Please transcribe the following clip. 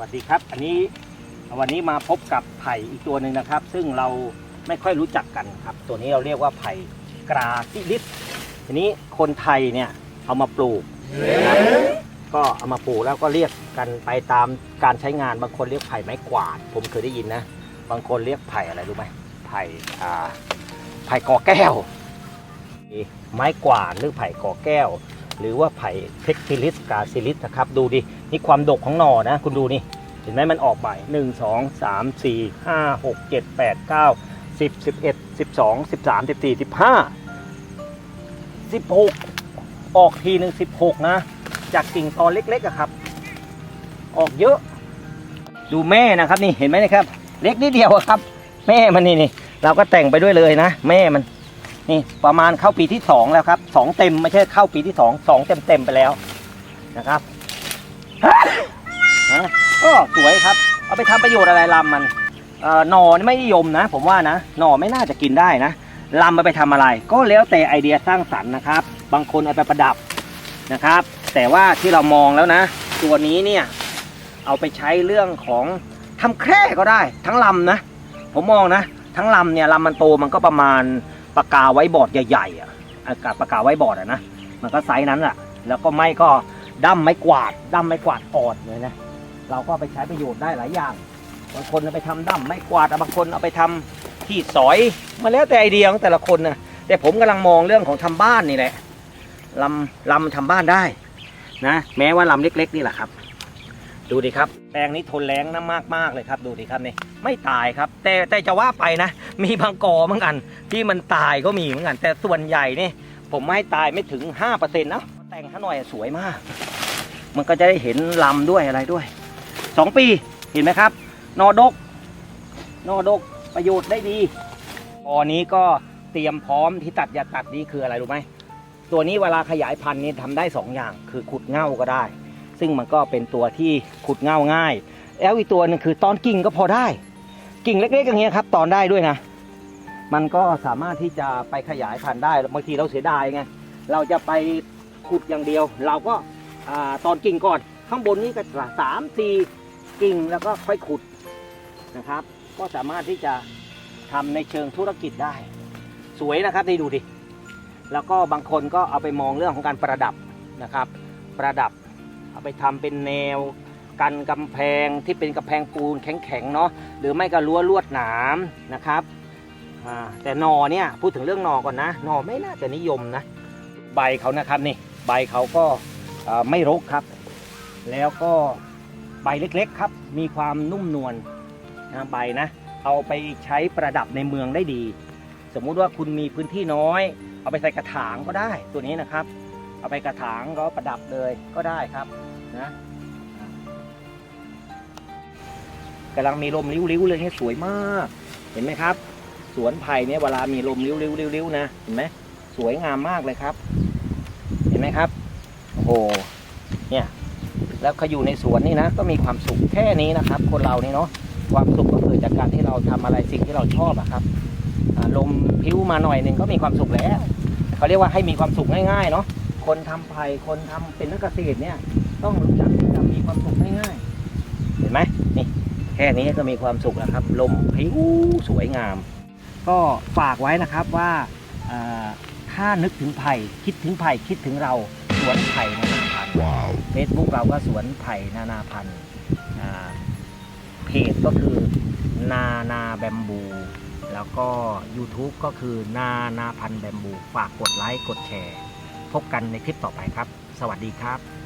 วัสดีครับ อันนี้วันนี้มาพบกับไผ่อีกตัวหนึ่งนะครับ ซึ่งเราไม่ค่อยรู้จักกันครับ ตัวนี้เราเรียกว่าไผ่กราซิลิสทีนี้คนไทยเนี่ยเอามาปลูกนะครับก็เอามาปลูกแล้วก็เรียกกันไปตามการใช้งานบางคนเรียกไผ่ไม้กวาด ผมเคยได้ยินนะ บางคนเรียกไผ่อะไรรู้ไหมไผ่ไผ่กอแก้ว ไม้กวาดหรือไผ่กอแก้ว หรือว่าไผ่เทคซิลิสกาซิลิสนะครับ ดูดิ นี่ความดกของหน่อนะ คุณดูนี่ เห็นไหมมันออกใบหนึ่งสองสามสี่ห้าหกเจ็ดแปดเก้าสิบสิบเอ็ดสิบสองสิบสามสิบสี่สิบห้าสิบหกออกทีหนึ่งสิบหกนะ จากกิ่งตอนเล็กๆอะครับ ออกเยอะ ดูแม่นะครับนี่เห็นไหมนะครับ เล็กนิดเดียวอะครับ แม่มันนี่นี่เราก็แต่งไปด้วยเลยนะ แม่มัน นี่ประมาณเข้าปีที่สองแล้วครับสองเต็มไม่ใช่เข้าปีที่สองสองเต็มเต็มๆไปแล้วนะครับก็สวยครับ เอาไปทำประโยชน์อะไรลำมันหน่อนไม่นิยมนะ ผมว่านะหน่อไม่น่าจะกินได้นะลำมาไปทำอะไร ก็แล้วแต่ไอเดียสร้างสรรค์นะครับ บางคนเอาไปประดับนะครับ แต่ว่าที่เรามองแล้วนะ ตัวนี้เนี่ยเอาไปใช้เรื่องของทำแคร่ก็ได้ ทั้งลำนะ ผมมองนะ ทั้งลำเนี่ยลำมันโตมันก็ประมาณ ปากกาไว้บอร์ดใหญ่ๆอะอากาศปากกาไว้บอร์ดอะนะมันก็ไซส์นั้นแหละแล้วก็ไม่ก็ดั้มไม้กวาดดั้มไม้กวาดอ่อนเลยนะเราก็ไปใช้ประโยชน์ได้หลายอย่างบางคนเอาไปทำดั้มไม้กวาดบางคนเอาไปทำที่สอยมาแล้วแต่ไอเดียของแต่ละคนนะแต่ผมกำลังมองเรื่องของทำบ้านนี่แหละลำลำทำบ้านได้นะแม้ว่าลำเล็ก ๆ นี่แหละครับ ดูดิครับ แปลงนี้ทนแรงนะมากมากๆเลยครับ ดูดิครับนี่ไม่ตายครับ แต่แต่จะว่าไปนะ มีบางกอเหมือนกัน ที่มันตายก็มีเหมือนกัน แต่ส่วนใหญ่นี่ผมไม่ให้ตายไม่ถึง5%นะแต่งถ้าหน่อยสวยมาก มันก็จะได้เห็นลำด้วยอะไรด้วยสองปีเห็นไหมครับ นอดก นอดกประโยชน์ได้ดีตอนี้ก็เตรียมพร้อมที่ตัดอย่าตัดนี่คืออะไรรู้ไหมตัวนี้เวลาขยายพันธุ์นี่ทำได้สองอย่าง คือขุดเง่าก็ได้ ซึ่งมันก็เป็นตัวที่ขุดเง่าง่าย แล้วอีกตัวนึงคือตอนกิ่งก็พอได้ กิ่งเล็กๆอย่างเงี้ยครับตอนได้ด้วยนะ มันก็สามารถที่จะไปขยายพันธุ์ได้บางทีเราเสียดายไงเราจะไปขุดอย่างเดียว เราก็าตอนกิ่งก่อนข้างบนนี้ก็สามสี่กิ่งแล้วก็ค่อยขุดนะครับ ก็สามารถที่จะทำในเชิงธุรกิจได้ สวยนะครับนี่ดูดิแล้วก็บางคนก็เอาไปมองเรื่องของการประดับนะครับ ประดับ เอาไปทำเป็นแนว กันกำแพงที่เป็นกำแพงปูนแข็งๆเนาะหรือไม่ก็รั้วลวดหนามนะครับแต่หนอเนี่ยพูดถึงเรื่องหนอก่อนนะหนอไม่น่าจะนิยมนะ ใบเขานะครับนี่ใบเขาก็ไม่รกครับ แล้วก็ใบเล็กๆครับ มีความนุ่มนวลนะใบนะ เอาไปใช้ประดับในเมืองได้ดี สมมุติว่าคุณมีพื้นที่น้อย เอาไปใส่กระถางก็ได้ตัวนี้นะครับ เอาไปกระถางก็ประดับเลยก็ได้ครับนะกำลังมีลมริ้วๆเลยนี่สวยมาก เห็นไหมครับ สวนไผ่เนี่ยเวลามีลมริ้วๆๆนะเห็นไหมสวยงามมากเลยครับ เห็นไหมครับโอ้โหเนี่ยแล้วเขาอยู่ในสวนนี่นะ ก็มีความสุขแค่นี้นะครับ คนเรานี่เนาะความสุขก็เกิดจากการที่เราทำอะไรสิ่งที่เราชอบอะครับลมพิ้วมาหน่อยหนึ่งก็มีความสุขแล้วเขาเรียกว่าให้มีความสุขง่ายๆเนาะ คนทำไผ่คนทำเป็นนักเกษตรเนี่ย ต้องรู้จักที่จะมีความสุขง่ายๆเห็นไหมนี่แค่นี้ก็มีความสุขแล้วครับ ลมพิ้วสวยงาม ก็ฝากไว้นะครับว่าอ่าถ้านึกถึงไผ่คิดถึงไผ่คิดถึงเราสวนไผ่นานาพันธุ์ Wow. เฟซบุ๊กเราก็สวนไผ่นานาพันธุ์อ่าเพจก็คือนานาแบมบู แล้วก็ YouTube ก็คือนานาพันธุ์แบมบู ฝากกดไลค์กดแชร์ พบกันในคลิปต่อไปครับ สวัสดีครับ